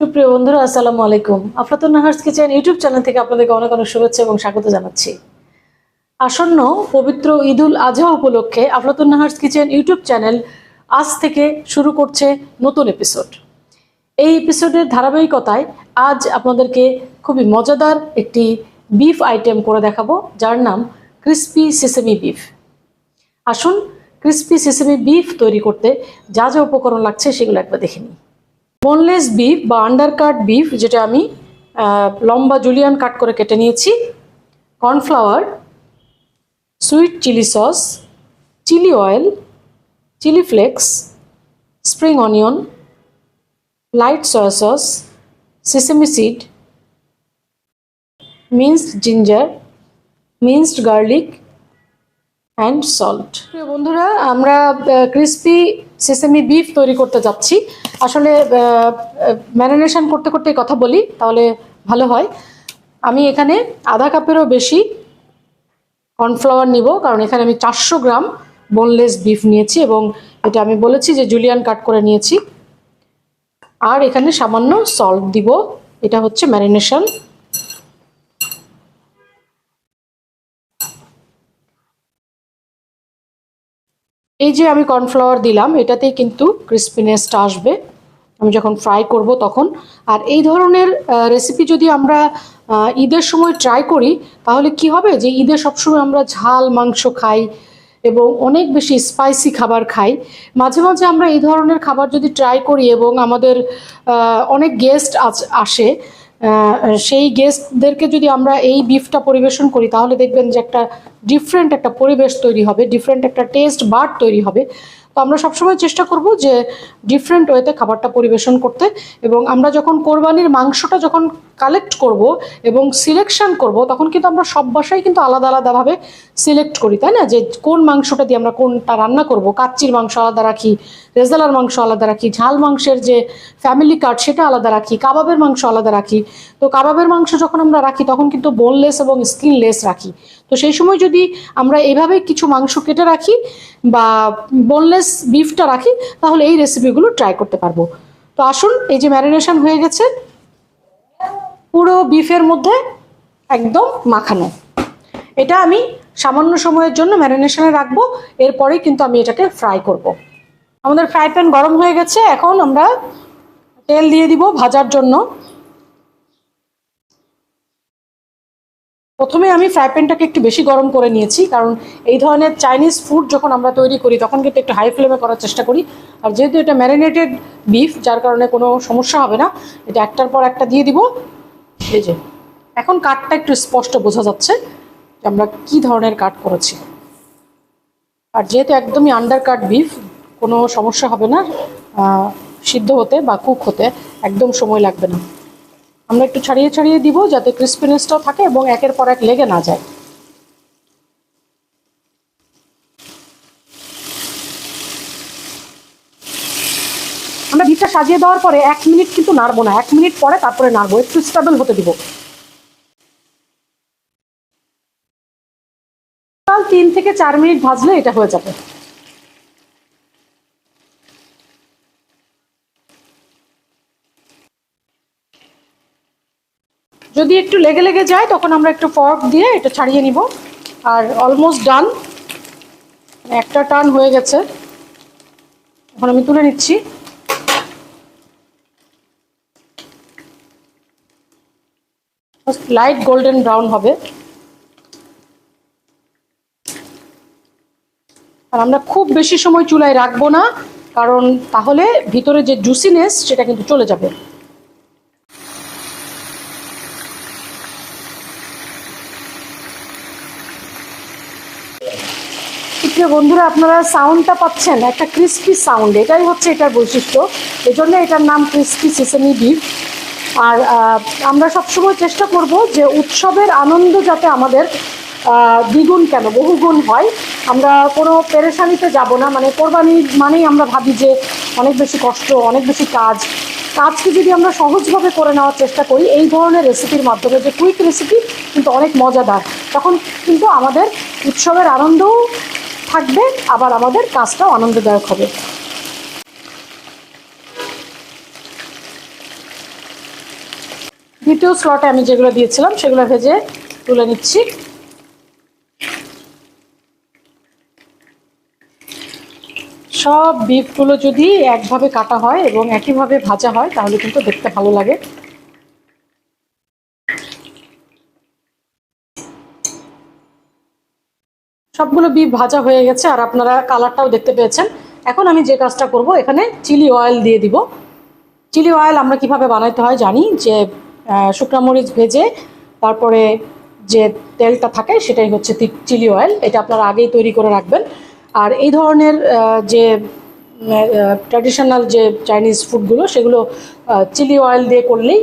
সুপ্রিয় বন্ধুরা, আসসালামু আলাইকুম। Aflatun Nahar's kitchen YouTube channel থেকে আপনাদেরকে অনেক অনেক শুভেচ্ছা এবং স্বাগত জানাচ্ছি। আসন্ন পবিত্র ঈদুল আজহা উপলক্ষে Aflatun Nahar's kitchen YouTube channel আজ থেকে শুরু করছে নতুন এপিসোড এই এপিসোডের ধারাবাহিকতায় আজ আপনাদেরকে খুবই মজাদার একটি বিফ আইটেম করে দেখাবো, যার নাম ক্রিস্পি সিসেমি বিফ আসুন ক্রিস্পি সিসেমি বিফ তৈরি করতে যা যা উপকরণ লাগছে সেগুলো একবার দেখে নিই। বোনলেস বিফ বা আন্ডার কাট বিফ যেটা আমি লম্বা জুলিয়ান কাট করে কেটে নিয়েছি cornflour sweet chilli sauce chilli oil chilli flakes spring onion light soy sauce sesame seed minced ginger minced garlic and salt বন্ধুরা, আমরা ক্রিস্পি সেসেমি বিফ তৈরি করতে যাচ্ছি। আসলে ম্যারিনেশন করতে করতে কথা বলি, তাহলে ভালো হয়। আমি এখানে আধা কাপেরও বেশি কর্নফ্লাওয়ার নিব, কারণ এখানে আমি চারশো গ্রাম বোনলেস বিফ নিয়েছি এবং এটা আমি বলেছি যে জুলিয়ান কাট করে নিয়েছি। আর এখানে সামান্য সল্ট দিব, এটা হচ্ছে ম্যারিনেশন এই যে আমি কর্নফ্লাওয়ার দিলাম, এটাতেই কিন্তু ক্রিস্পিনেসটা আসবে। আমি যখন ফ্রাই করব তখন। আর এই ধরনের রেসিপি যদি আমরা ঈদের সময় ট্রাই করি, তাহলে কি হবে? যে ঈদে সবসময় আমরা ঝাল, মাংস খাই এবং অনেক বেশি স্পাইসি খাবার খাই। মাঝে মাঝে আমরা এই ধরনের খাবার যদি ট্রাই করি এবং আমাদের অনেক গেস্ট আসে সেই গেস্টদেরকে যদি আমরা এই বিফটা পরিবেশন করি, তাহলে দেখবেন যে একটা ডিফারেন্ট একটা পরিবেশ তৈরি হবে ডিফারেন্ট একটা টেস্ট বার্ড তৈরি হবে। তো আমরা সবসময় চেষ্টা করব যে ডিফারেন্ট ওয়েতে খাবারটা পরিবেশন করতে এবং আমরা যখন কোরবানির মাংসটা যখন কালেক্ট করব এবং সিলেকশন করব, তখন কিন্তু আমরা সব বাসায় কিন্তু আলাদা আলাদাভাবে সিলেক্ট করি, তাই না? যে কোন মাংসটা দিয়ে আমরা কোনটা রান্না করব, কাচ্চির মাংস আলাদা রাখি, রেজালার মাংস আলাদা রাখি, ঝাল মাংসের যে ফ্যামিলি কাট সেটা আলাদা রাখি, কাবাবের মাংস আলাদা রাখি। তো কাবাবের মাংস যখন আমরা রাখি, তখন কিন্তু বোনলেস এবং স্কিনলেস রাখি। তো সেই সময় যদি আমরা এইভাবে কিছু মাংস কেটে রাখি বা বোনলেস বিফটা রাখি, তাহলে এই রেসিপিগুলো ট্রাই করতে পারব। তো আসুন, এই যে ম্যারিনেশন হয়ে গেছে। পুরো বিফের মধ্যে একদম মাখানো। এটা আমি সামান্য সময়ের জন্য ম্যারিনেশনে রাখব এরপরেই কিন্তু আমি এটাকে ফ্রাই করব। আমাদের ফ্রাই প্যান গরম হয়ে গেছে, এখন আমরা তেল দিয়ে দিব ভাজার জন্য। প্রথমে আমি ফ্রাই প্যানটাকে একটু বেশি গরম করে নিয়েছি, কারণ এই ধরনের চাইনিজ ফুড যখন আমরা তৈরি করি, তখন কিন্তু একটু হাই ফ্লেমে করার চেষ্টা করি। আর যেহেতু এটা ম্যারিনেটেড বিফ যার কারণে কোনো সমস্যা হবে না, এটা একটার পর একটা দিয়ে দিব। এই যে, এখন কাঠটা একটু স্পষ্ট বোঝা যাচ্ছে যে আমরা কি ধরনের কাট করেছি। আর যেহেতু একদমই আন্ডার কাট বিফ কোনো সমস্যা হবে না সিদ্ধ হতে বা কুক হতে একদম সময় লাগবে না। আমরা একটু ছাড়িয়ে ছাড়িয়ে দিব যাতে ক্রিস্পিনেসটাও থাকে এবং একের পর এক লেগে না যায়। আমরা ভিতটা সাজিয়ে দেওয়ার পরে এক মিনিট কিন্তু নাড়বো না, এক মিনিট পরে তারপরে নাড়বো, একটু স্টেবল হতে দিব। তিন থেকে চার মিনিট ভাজলে এটা হয়ে যাবে। যদি একটু লেগে লেগে যায়, তখন আমরা একটু ফর্ক দিয়ে এটা ছাড়িয়ে নিব। আর অলমোস্ট ডান একটা টার্ন হয়ে গেছে। এখন আমি তুলে নিচ্ছি। লাইট গোল্ডেন ব্রাউন হবে। আর আমরা খুব বেশি সময় চুলায় রাখব না, কারণ তাহলে ভিতরে যে জুসিনেস সেটা কিন্তু চলে যাবে। প্রিয় বন্ধুরা আপনারা সাউন্ডটা পাচ্ছেন, একটা ক্রিস্পি সাউন্ড এটাই হচ্ছে এটার বৈশিষ্ট্য। এজন্য এটার নাম ক্রিস্পি সিসেমি বিফ আর আমরা সবসময় চেষ্টা করব যে উৎসবের আনন্দ যাতে আমাদের দ্বিগুণ কেন, বহুগুণ হয়। আমরা কোনো পেরেশানিতে যাব না মানে কোরবানি মানেই আমরা ভাবি যে অনেক বেশি কষ্ট, অনেক বেশি কাজ। কাজকে যদি আমরা সহজভাবে করে নেওয়ার চেষ্টা করি, এই ধরনের রেসিপির মাধ্যমে, যে কুইক রেসিপি কিন্তু অনেক মজাদার। তখন কিন্তু আমাদের উৎসবের আনন্দও থাকবে, আবার আমাদের কাজটাও আনন্দদায়ক হবে। দ্বিতীয় স্লটে আমি যেগুলো দিয়েছিলাম, সেগুলো ভেজে তুলে নিচ্ছি। সব বিফগুলো যদি একভাবে কাটা হয় এবং একইভাবে ভাজা হয়, তাহলে কিন্তু দেখতে ভালো লাগে। সবগুলো বিফ ভাজা হয়ে গেছে আর আপনারা কালারটাও দেখতে পেয়েছেন। এখন আমি যে কাজটা করব, এখানে চিলি অয়েল দিয়ে দিব। চিলি অয়েল আমরা কীভাবে বানাইতে হয় জানি, যে শুকনা মরিচ ভেজে, তারপরে যে তেলটা থাকে সেটাই হচ্ছে চিলি অয়েল এটা আপনারা আগেই তৈরি করে রাখবেন। আর এই ধরনের যে ট্র্যাডিশনাল যে চাইনিজ ফুডগুলো সেগুলো চিলি অয়েল দিয়ে করলেই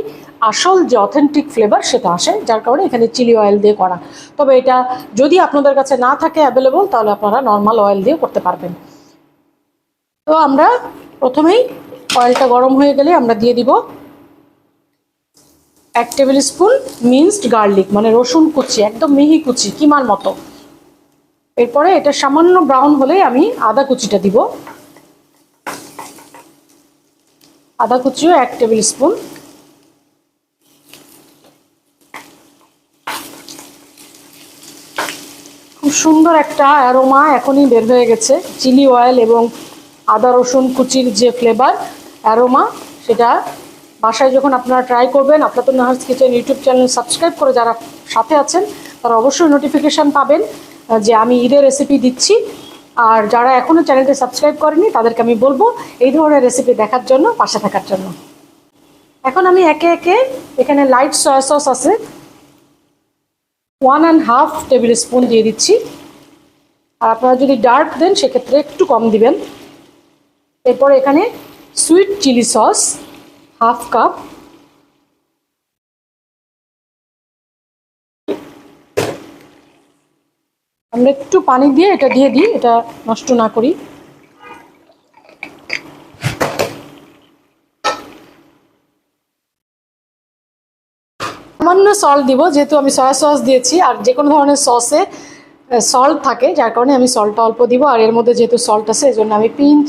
আসল যে অথেন্টিক ফ্লেভার সেটা আসে, যার কারণে এখানে চিলি অয়েল দিয়ে করা। তবে এটা যদি আপনাদের কাছে না থাকে অ্যাভেলেবল তাহলে আপনারা নর্মাল অয়েল দিয়ে করতে পারবেন। তো আমরা প্রথমেই অয়েলটা গরম হয়ে গেলে আমরা দিয়ে দিব এক টেবিল স্পুন মিন্সড গার্লিক মানে রসুন কুচি, একদম মিহি কুচি, কিমার মতো। এরপরে এটা সামান্য ব্রাউন হলে আমি আদা কুচিটা দিব। আদা কুচিও এক টেবিল স্পুন খুব সুন্দর একটা অ্যারোমা এখনই বের হয়ে গেছে। চিলি অয়েল এবং আদা, রসুন, কুচির যে ফ্লেভার অ্যারোমা সেটা বাসায় যখন আপনারা ট্রাই করবেন, আপনাদের Nahar's kitchen YouTube channel subscribe করে যারা সাথে আছেন, তারা অবশ্যই নোটিফিকেশান পাবেন যে আমি ঈদের রেসিপি দিচ্ছি। আর যারা এখনও চ্যানেলটি সাবস্ক্রাইব করেনি তাদেরকে আমি বলব এই ধরনের রেসিপি দেখার জন্য, পাশে থাকার জন্য। এখন আমি একে একে এখানে লাইট সয়া সস আছে। One and half tablespoon দিয়ে দিচ্ছি। আর আপনারা যদি ডার্ক দেন, সেক্ষেত্রে একটু কম দিবেন। এরপরে এখানে sweet chilli sauce half cup আমরা একটু পানি দিয়ে এটা দিয়ে দিই, এটা নষ্ট না করি। সামান্য সল্ট দিব, যেহেতু আমি সয়া সস দিয়েছি, আর যে কোনো ধরনের সসে সল্ট থাকে, যার কারণে আমি সল্টটা অল্প দিব, আর এর মধ্যে যেহেতু সল্ট আছে এই জন্য আমি পিঞ্চ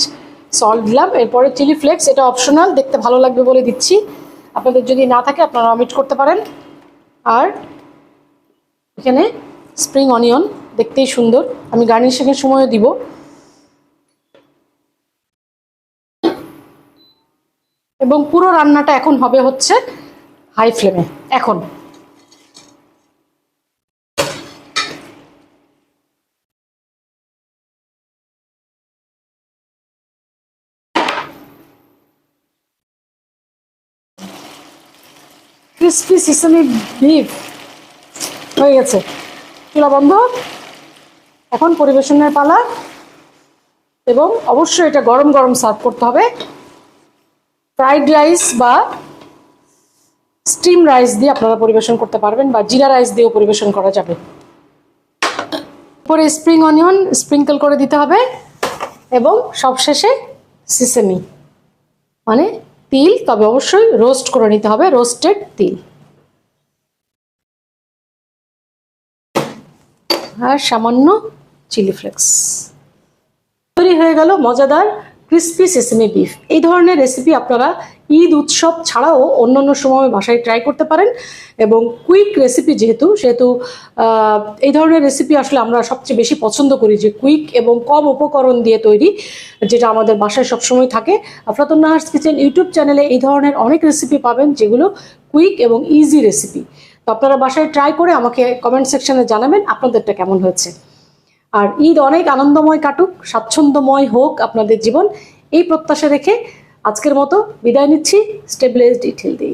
সল্ট দিলাম। এরপরে চিলি ফ্লেক্স এটা অপশনাল দেখতে ভালো লাগবে বলে দিচ্ছি। আপনাদের যদি না থাকে, আপনারা অমিট করতে পারেন। আর এখানে স্প্রিং অনিয়ন দেখতেই সুন্দর। আমি গার্নিশিংয়ের সময়ও দিব। এবং পুরো রান্নাটা এখন হবে হচ্ছে হাই ফ্লেমে, এখন। ক্রিসপি সিসমি বিফ হয়ে গেছে। চুলা বন্ধ এখন পরিবেশনের পালা এবং অবশ্যই এটা গরম গরম সার্ভ করতে হবে। ফ্রাইড রাইস বা স্টিম রাইস দিয়ে আপনারা পরিবেশন করতে পারবেন বা জিরা রাইস দিয়েও পরিবেশন করা যাবে। পরে স্প্রিং অনিয়ন স্প্রিঙ্কল করে দিতে হবে এবং সবশেষে সিসেমি মানে তিল, তবে অবশ্যই রোস্ট করে নিতে হবে রোস্টেড তিল। আর সামান্য চিলি ফ্লেক্স তৈরি হয়ে গেল মজাদার ক্রিস্পি সেসেমি বিফ এই ধরনের রেসিপি আপনারা ঈদ উৎসব ছাড়াও অন্য অন্য সময় বাসায় ট্রাই করতে পারেন এবং কুইক রেসিপি যেহেতু, সেহেতু এই ধরনের রেসিপি আসলে আমরা সবচেয়ে বেশি পছন্দ করি যে কুইক এবং কম উপকরণ দিয়ে তৈরি, যেটা আমাদের বাসায় সবসময় থাকে। আফলাতুন নাহার্স কিচেন ইউটিউব চ্যানেলে এই ধরনের অনেক রেসিপি পাবেন যেগুলো কুইক এবং ইজি রেসিপি তো আপনারা বাসায় ট্রাই করে আমাকে কমেন্ট সেকশনে জানাবেন আপনাদেরটা কেমন হয়েছে। আর ঈদ অনেক আনন্দময় কাটুক, স্বাচ্ছন্দ্যময় হোক আপনাদের জীবন। এই প্রত্যাশা রেখে আজকের মতো বিদায় নিচ্ছি। স্টেবিলাইজড ইট হেলদি